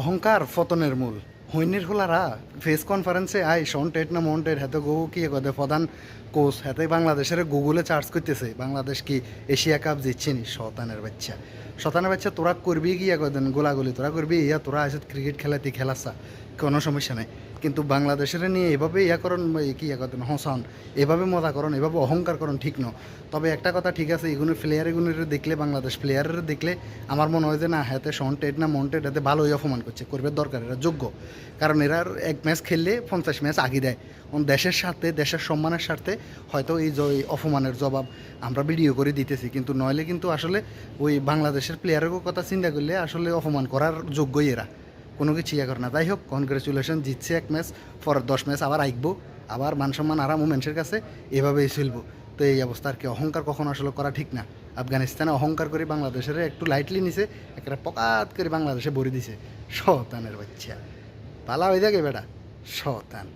অহংকার ফতনের মূল। হৈনির হোলারা ফেস কনফারেন্সে আই শন টেট না মন টেট হাতে গো কি কদে প্রধান কোচ হাতে বাংলাদেশের গুগলে চার্জ করতেছে, বাংলাদেশ কি এশিয়া কাপ জিতছে নি? শতানের বাচ্চা। শতানের বাচ্চা, তোরা করবি কি কদেন গোলাগুলি তোরা করবি? ইয়া তোরা আসে ক্রিকেট খেলাতে খেলাসা। কোনো সমস্যা নাই। কিন্তু বাংলাদেশের নিয়ে এভাবে ইয়া করন কি ইয়া করেন হসান, এভাবে মজা করন এভাবে অহংকার করন ঠিক ন। তবে একটা কথা ঠিক আছে এগুলো প্লেয়ার এগুলোর দেখলে, বাংলাদেশ প্লেয়ারের দেখলে আমার মনে হয় যে না, হাতে শন, টেট না মন টেট এতে ভালোই অপমান করছে, করবে দরকার, এরা যোগ্য। কারণ এরা এক ম্যাচ খেললে পঞ্চাশ ম্যাচ আগে দেয়। দেশের সাথে দেশের সম্মানের স্বার্থে হয়তো এই অপমানের জবাব আমরা ভিডিও করে দিতেছি, কিন্তু নইলে কিন্তু আসলে ওই বাংলাদেশের প্লেয়ারের কথা চিন্তা করলে আসলে অপমান করার যোগ্যই এরা। কোনো কিছু ইয়ে করে না। যাই হোক কনগ্রেচুলেশন জিতছে এক ম্যাচ পর দশ ম্যাচ আবার আঁকবো আবার মান সম্মান আরাম মানুষের কাছে, এভাবেই চলবো। তো এই অবস্থা কি, অহংকার কখনো আসলে করা ঠিক না। আফগানিস্তানে অহংকার করে বাংলাদেশের একটু লাইটলি নিছে একটা পকাত করে বাংলাদেশে ভরে দিছে। শতানের বাচ্চা। পালা হয়ে যাকে বেটা। শতান